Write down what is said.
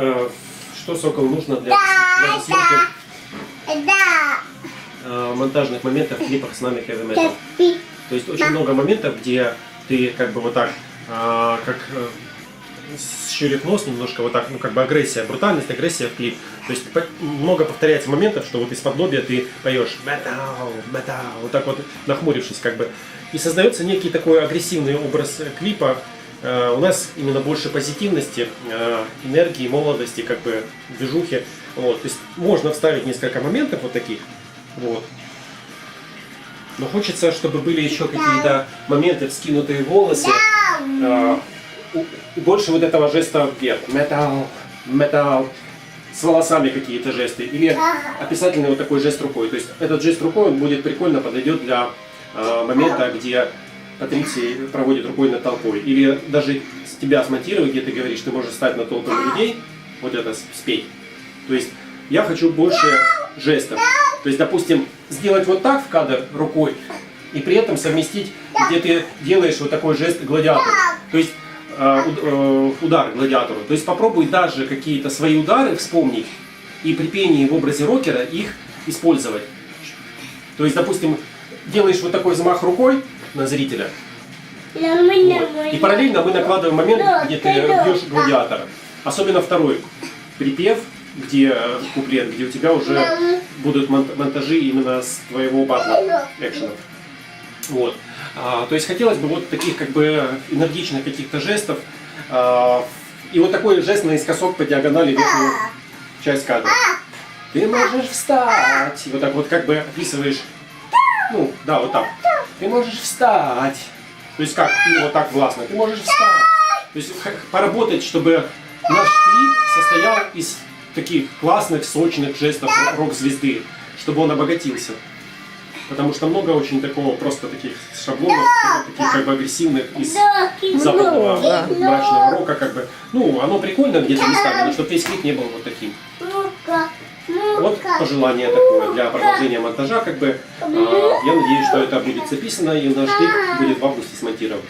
э, что Сокол нужно для, для съемки Да. э, монтажных моментов в клипах с нами Heavy Metal? То есть очень много моментов, где ты как бы вот так, а, как э, щурит нос немножко, вот так, ну как бы агрессия, брутальность, агрессия в клип. То есть много повторяется моментов, что вот из-под лобья ты поешь металл, металл, вот так вот нахмурившись как бы. И создается некий такой агрессивный образ э, клипа. Э, У нас именно больше позитивности, э, энергии, молодости, как бы движухи. Вот. То есть можно вставить несколько моментов вот таких. Вот. Но хочется, чтобы были еще какие-то моменты, вскинутые волосы. и больше вот этого жеста вверх. Металл, металл. С волосами какие-то жесты. Или описательный вот такой жест рукой. То есть этот жест рукой, он будет прикольно подойдет для момента, где Патриций проводит рукой над толпой. Или даже с тебя смонтировать, где ты говоришь, ты можешь стать над толпой людей, вот это спеть. То есть я хочу больше жестов. То есть, допустим, сделать вот так в кадр рукой и при этом совместить, где ты делаешь вот такой жест гладиатору. То есть уд- э, удар гладиатору. То есть попробуй даже какие-то свои удары вспомнить и при пении в образе рокера их использовать. То есть, допустим, делаешь вот такой замах рукой на зрителя, вот. И параллельно мы накладываем момент, где ты бьешь гладиатора. Особенно второй припев, где куплет, где у тебя уже будут мон- монтажи именно с твоего батла экшена. Вот. А, то есть хотелось бы вот таких как бы энергичных каких-то жестов. А, и вот такой жест наискосок по диагонали верхнюю часть кадра. Ты можешь встать. И вот так вот как бы описываешь. Ну, да, вот так. Ты можешь встать. То есть как? Ты вот так властно. Ты можешь встать. То есть поработать, чтобы наш клип состоял из таких классных, сочных жестов рок-звезды, чтобы он обогатился. Потому что много очень такого, просто таких шаблонов, таких как бы агрессивных из западного мрачного рока, как бы. Ну, оно прикольно где-то местами, но чтобы весь клип не был вот таким. Вот пожелание такое для продолжения монтажа, как бы. А, Я надеюсь, что это будет записано и наш клип будет в августе смонтирован.